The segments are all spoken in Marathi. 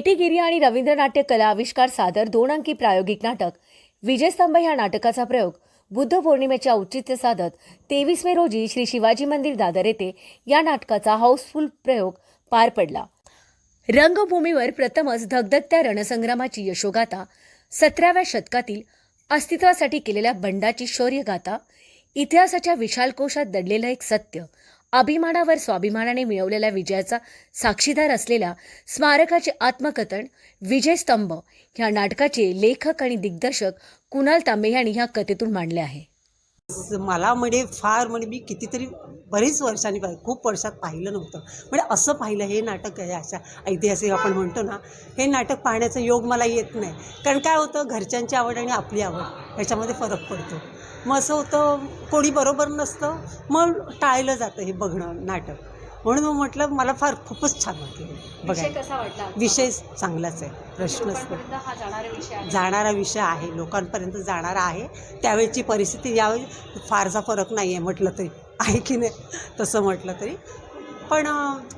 केटीगिरी आणि रवींद्र नाट्य कला आविष्कार सादर दोन अंकी प्रायोगिक नाटक. विजयस्तंभ ह्या नाटकाचा प्रयोग. बुद्ध पौर्णिमेचे औचित्य साधत तेवीस मे रोजी श्री शिवाजी मंदिर दादर येथे या नाटकाचा हाऊसफुल प्रयोग पार पडला. रंगभूमीवर प्रथमच धगधगत्या रणसंग्रामाची यशोगाथा सतराव्या शतकातील अस्तित्वासाठी केलेल्या बंडाची शौर्यगाथा इतिहासाच्या विशाल कोशात दडलेलं एक सत्य. अभिमानावर स्वाभिमानाने मिळवलेल्या विजयाचा साक्षीदार असलेल्या स्मारकाचे आत्मकथन विजयस्तंभ ह्या नाटकाचे लेखक आणि दिग्दर्शक कुणाल तांबे यांनी ह्या कथेतून मांडले आहे. मला म्हणजे फार म्हणजे मी कितीतरी बरीच वर्षांनी पाहिलं खूप वर्षात पाहिलं नव्हतं. म्हणजे असं पाहिलं हे नाटक आहे अशा ऐतिहासिक आपण म्हणतो ना हे नाटक पाहण्याचा योग मला येत नाही. कारण काय होतं घरच्यांची आवड आणि आपली आवड ह्याच्यामध्ये फरक पडतो. मग असं होतं कोणी बरोबर नसतं मग टाळलं जातं हे बघणं नाटक. म्हणून मग म्हटलं मला फार खूपच छान वाटलं. वाटला? विषय चांगलाच आहे प्रश्नच नाही. हा जाणारा विषय जाणारा विषय आहे लोकांपर्यंत जाणारा आहे. त्यावेळची परिस्थिती यावेळी फारसा फरक नाही आहे म्हटलं तरी. आहे की नाही? तसं म्हटलं तरी. पण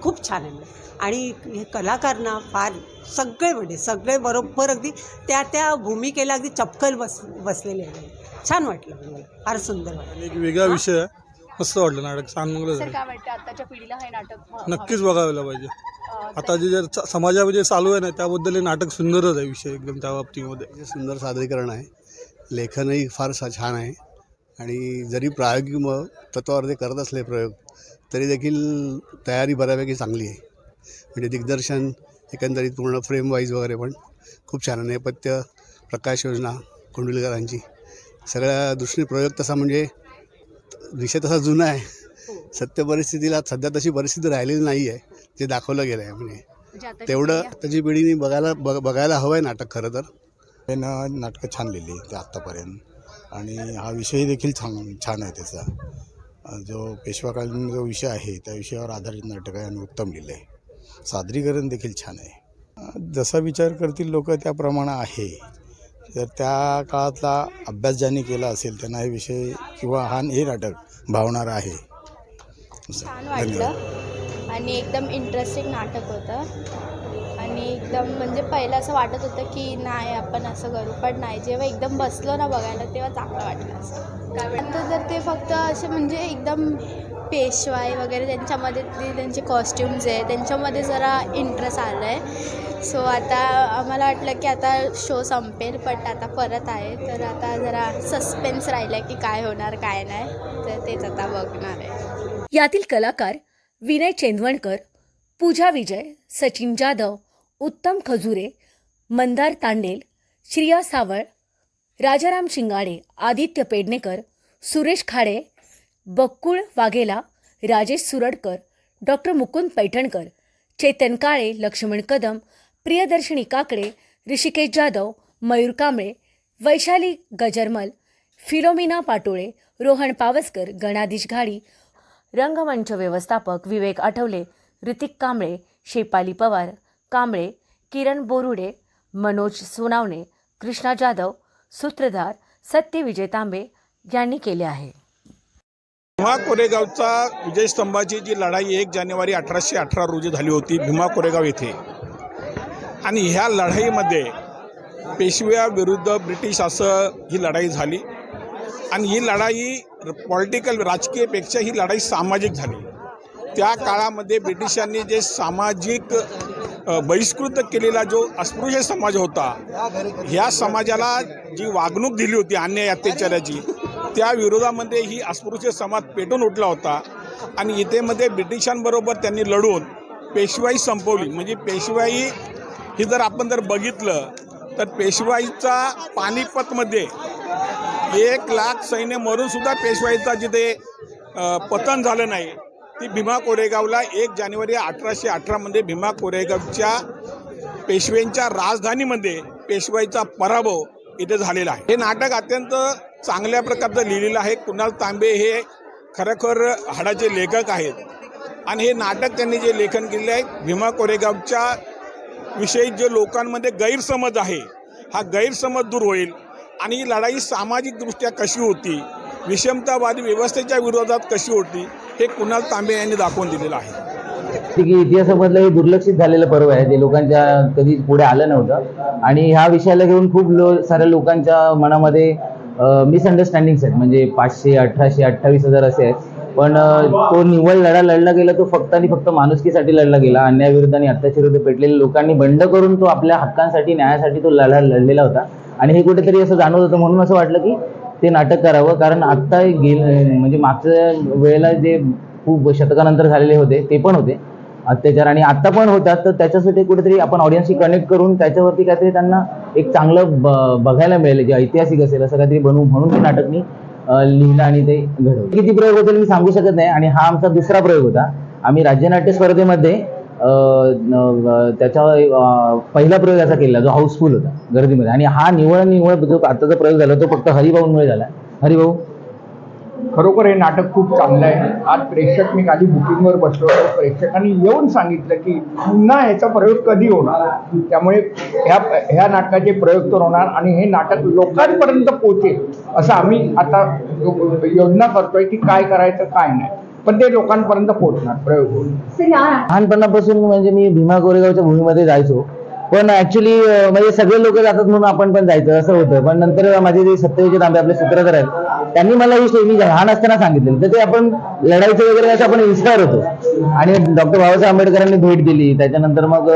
खूप छान आहे. आणि हे कलाकारांना फार सगळे म्हणजे सगळे बरोबर अगदी त्या त्या भूमिकेला अगदी चपकल बस बसलेले आहे छान वाटलं म्हणजे मला. फार सुंदर वाटलं. एक वेगळा विषय आहे मस्त वाटलं नाटक चांगलं झालं. काय वाटतं? आताच्या पिढीला हे नाटक नक्कीच बघायला पाहिजे. आता जे जे च- समाजामध्ये चालू आहे ना त्याबद्दल हे नाटक सुंदरच आहे विषय एकदम त्या बाबतीमध्ये. सुंदर सादरीकरण आहे. लेखनही फार सा छान आहे. आणि जरी प्रायोगिक म तत्वावर ते करत असले प्रयोग तरी देखील तयारी बऱ्यापैकी चांगली आहे. म्हणजे दिग्दर्शन एकंदरीत पूर्ण फ्रेम वाईज वगैरे पण खूप छान आहे. नेपथ्य प्रकाश योजना कुंडलीकरांची सगळ्या दृष्टीने प्रयोग तसा म्हणजे विषय तसा जुना आहे. सत्य परिस्थितीला सध्या तशी परिस्थिती राहिलेली नाही आहे. जे दाखवलं गेलं आहे म्हणजे तेवढं त्याची पिढीने बघायला बघ बघायला हवं आहे नाटक खरं तर. त्यानं नाटकं छान लिहिली ते आत्तापर्यंत. आणि हा विषयही देखील छान छान आहे त्याचा. जो पेशवाकालीन जो विषय आहे त्या विषयावर आधारित नाटक आहे आणि उत्तम लिहिलं आहे सादरीकरण देखील छान आहे. जसा विचार करतील लोक त्याप्रमाणे आहे. तर त्या काळातला अभ्यास ज्यांनी केला असेल त्यांना हे विषय किंवा हा हे नाटक भावणार आहे. छान वाटलं. आणि एकदम इंटरेस्टिंग नाटक होतं. आणि एकदम म्हणजे पहिलं असं वाटत होतं की नाही आपण असं करू. पण नाही जेव्हा एकदम बसलो ना बघायला तेव्हा चांगलं वाटलं असं. तर ते फक्त असे म्हणजे एकदम पेशवाई वगैरे त्यांच्यामध्ये ते त्यांचे कॉस्ट्युम्स आहे. त्यांच्यामध्ये जरा इंटरेस्ट आलं आहे सो आता आम्हाला वाटलं की आता शो संपेल बट आता परत आहे. तर आता जरा सस्पेन्स राहिलं आहे की काय होणार काय नाही. तर तेच आता बघणार आहे. यातील कलाकार विनय चेंदवणकर पूजा विजय सचिन जाधव उत्तम खजुरे मंदार तांडेल श्रिया सावळ राजाराम शिंगाडे आदित्य पेडणेकर सुरेश खाडे बक्कुळ वाघेला राजेश सुरडकर डॉक्टर मुकुंद पैठणकर चेतन काळे लक्ष्मण कदम प्रियदर्शनी काकडे ऋषिकेश जाधव मयूर कांबळे वैशाली गजरमल फिलोमिना पाटोळे रोहन पावसकर गणाधीश घाडी रंगमंच व्यवस्थापक विवेक आठवले ऋतिक कांबळे शेपाली पवार कांबळे किरण बोरुडे मनोज सोनावणे कृष्णा जाधव सूत्रधार सत्यविजय तांबे यांनी केले आहे. भीमा कोरेगावचा विजय स्तंभाची जी लढाई एक जानेवारी अठराशे अठरा रोजी झाली होती भीमा कोरेगाव येथे. आणि ह्या लढाईमध्ये पेशव्याविरुद्ध ब्रिटिश असं ही लढाई झाली. आणि ही लढाई पॉलिटिकल राजकीयपेक्षा ही लढाई सामाजिक झाली. त्या काळामध्ये ब्रिटिशांनी जे सामाजिक बहिष्कृत केलेला जो अस्पृश्य समाज होता ह्या समाजाला जी वागणूक दिली होती अन्याय अत्याचाराची त्या विरोधामध्ये ही अस्पृश्य समाज पेटून उठला होता आणि इथेमध्ये ब्रिटिशांबरोबर त्यांनी लढून पेशवाई संपवली. म्हणजे पेशवाई ही जर आपण जर बघितलं तर पेशवाईचा पानिपतमध्ये एक लाख सैन्य मरूनसुद्धा पेशवाईचा जिथे पतन झालं नाही ती भीमा कोरेगावला एक जानेवारी अठराशे अठरामध्ये भीमा कोरेगावच्या पेशव्यांच्या राजधानीमध्ये पेशवाईचा पराभव इथे झालेला आहे. हे नाटक अत्यंत चांगल्या प्रकारचं लिहिलेलं आहे. कुणाल तांबे हे खरोखर हाडाचे लेखक आहेत. आणि हे नाटक त्यांनी जे लेखन केले आहे भीमा कोरेगावच्या विषयी जे लोकांमध्ये गैरसमज आहे हा गैरसमज दूर होईल. आणि ही लढाई सामाजिकदृष्ट्या कशी होती विषमतावादी व्यवस्थेच्या विरोधात कशी होती हे कुणाल तांबे यांनी दाखवून दिलेलं आहे. की इतिहासामधलं हे दुर्लक्षित झालेलं पर्व आहे ते लोकांच्या कधी पुढे आलं नव्हतं. आणि ह्या विषयाला घेऊन खूप लो साऱ्या लोकांच्या मनामध्ये मिसअंडरस्टँडिंग्स आहेत. म्हणजे पाचशे अठराशे अठ्ठावीस हजार असे आहेत. पण तो निव्वळ लढा लढला गेला तो फक्त आणि फक्त माणुसकीसाठी लढला गेला. अन्यायाविरुद्ध आणि अत्याचारविरुद्ध पेटलेल्या लोकांनी बंड करून तो आपल्या हक्कांसाठी न्यायासाठी तो लढा लढलेला होता. आणि हे कुठेतरी असं जाणवत होतं. म्हणून असं वाटलं की ते नाटक करावं. कारण आत्ता गेल म्हणजे मागच्या वेळेला जे खूप शतकानंतर झालेले होते ते पण होते. अत्याचार आणि आता पण होतात तर त्याच्यासाठी कुठेतरी आपण ऑडियन्सशी कनेक्ट करून त्याच्यावरती काहीतरी त्यांना एक चांगलं ब- बघायला मिळेल जे ऐतिहासिक असेल असं काहीतरी बनवू म्हणून ते नाटक मी लिहिलं आणि ते घडवलं. किती प्रयोग होतील मी सांगू शकत नाही आणि हा आमचा दुसरा प्रयोग होता. आम्ही राज्यनाट्य स्पर्धेमध्ये त्याचा पहिला प्रयोग असा केला जो हाऊसफुल होता गर्दीमध्ये. आणि हा निवळ निवळ जो आताचा प्रयोग झाला तो फक्त हरिभाऊंमुळे झाला. हरिभाऊ खरोखर हे नाटक खूप चांगलं आहे. आज प्रेक्षक मी खाली बुकिंगवर बसलो होतो. प्रेक्षकांनी येऊन सांगितलं की पुन्हा ह्याचा प्रयोग कधी होणार? त्यामुळे ह्या ह्या नाटकाचे प्रयोग तर होणार आणि हे नाटक लोकांपर्यंत पोहोचेल असं आम्ही आता योजना करतोय की काय करायचं काय नाही. पण ते लोकांपर्यंत पोहोचणार प्रयोग लहानपणापासून म्हणजे मी भीमा कोरेगावच्या भूमीमध्ये जायचो. पण ऍक्च्युली म्हणजे सगळे लोक जातात म्हणून आपण पण जायचं असं होतं. पण नंतर माझे जे सत्यविजय तांबे आपले सूत्रधार आहेत त्यांनी मला ही मी लहान असताना सांगितलं तर ते आपण लढायचं वगैरे असं आपण इन्स्पायर होतो. आणि डॉक्टर बाबासाहेब आंबेडकरांनी भेट दिली. त्याच्यानंतर मग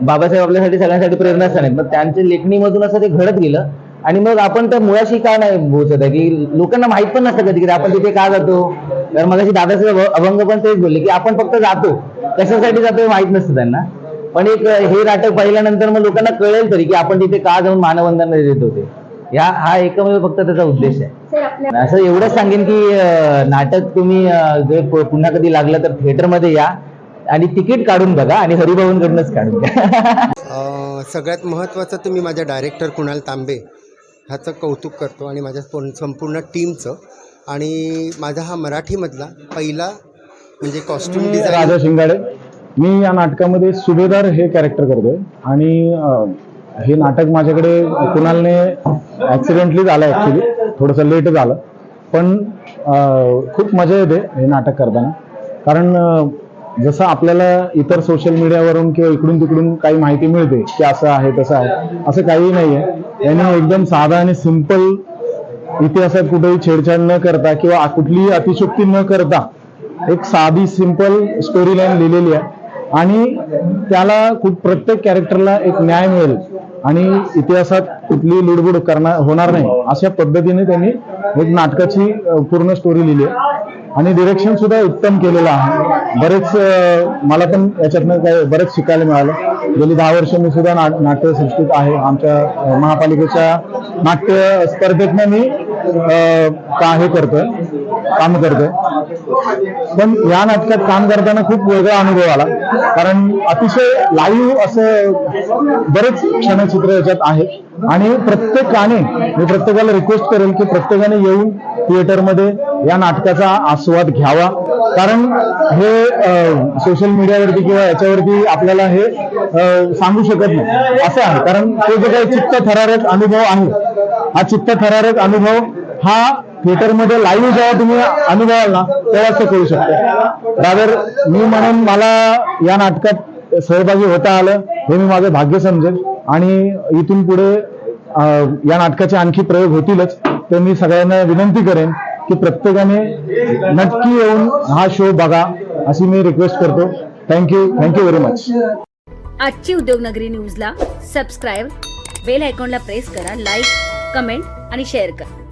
बाबासाहेब आपल्यासाठी सगळ्यांसाठी प्रेरणास्थान आहेत. मग त्यांच्या लेखणीमधून असं ते घडत गेलं. आणि मग आपण त्या मुळाशी का नाही पोहोचत आहे की लोकांना माहीत पण नसतं कधी कधी आपण तिथे का जातो? तर मग दादासाहेब अभंग पण तेच बोलले की आपण फक्त जातो. कशासाठी जातो हे माहीत नसतं त्यांना. पण एक हे नाटक पाहिल्यानंतर मग लोकांना कळेल तरी की आपण तिथे का जाऊन मानवंदना देत होते? या हा एकमेव फक्त त्याचा उद्देश आहे. असं एवढंच सांगेन की नाटक तुम्ही जर पुन्हा कधी लागलं तर थिएटरमध्ये या आणि तिकीट काढून बघा आणि हरिभाऊंकडूनच काढून घ्या. सगळ्यात महत्त्वाचं तर मी माझ्या डायरेक्टर कुणाल तांबे ह्याचं कौतुक करतो आणि माझ्या पूर्ण- संपूर्ण टीमचं. आणि माझा हा मराठीमधला पहिला म्हणजे कॉस्ट्युम डिझाईन राजा शिंगाडे. मी या नाटकामध्ये सुभेदार हे कॅरेक्टर करतोय. आणि हे नाटक माझ्याकडे कुणालने ॲक्सिडेंटली झालं ॲक्च्युली थोडंसं लेट झालं. पण खूप मजा येते हे नाटक करताना. कारण जसं आपल्याला इतर सोशल मीडियावरून किंवा इकडून तिकडून काही माहिती मिळते की असं आहे तसं आहे असं काही नाही आहे यांनी एकदम साधा आणि सिंपल इतिहासात कुठेही छेडछाड न करता किंवा कुठलीही अतिशुक्ती न करता एक साधी सिंपल स्टोरी लाईन लिहिलेली आहे. आणि त्याला खूप प्रत्येक कॅरेक्टरला एक न्याय मिळेल. आणि इतिहासात कुठली लुडबुड करणार होणार नाही अशा पद्धतीने त्यांनी एक नाटकाची पूर्ण स्टोरी लिहिली आहे. आणि डिरेक्शन सुद्धा उत्तम केलेलं आहे. बरेच मला पण याच्यातनं काय बरेच शिकायला मिळालं. गेली दहा वर्ष मी सुद्धा ना नाट्यसृष्टीत आहे. आमच्या महापालिकेच्या नाट्य स्पर्धेतनं मी का हे करतोय? काम करतोय. पण या नाटकात काम करताना खूप वेगळा अनुभव आला. कारण अतिशय लाईव्ह असं बरेच क्षणचित्र याच्यात आहे. आणि प्रत्येकाने मी प्रत्येकाला रिक्वेस्ट करेल की प्रत्येकाने येऊन थिएटरमध्ये या नाटकाचा आस्वाद घ्यावा. कारण हे सोशल मीडियावरती किंवा याच्यावरती आपल्याला हे सांगू शकत नाही. असं आहे. कारण ते जे काही चित्त थरारक अनुभव आहे हा चित्त थरारक अनुभव हा थिएटरमध्ये लाईव्ह जेव्हा तुम्ही अनुभवाल ना तेव्हाच ते करू शकतो. रादर मी म्हणून मला या नाटकात सहभागी होता आलं हे मी माझं भाग्य समजेल. आणि इथून पुढे या नाटकाचे आणखी प्रयोग होतीलच तर मी सगळ्यांना विनंती करेन की प्रत्येकाने नक्की येऊन हा शो बघा अशी मी रिक्वेस्ट करतो. Thank you thank you very much आजची उद्योगनगरी न्यूजला सबस्क्राईब बेल आयकॉनला प्रेस करा लाईक कमेंट आणि शेअर करा.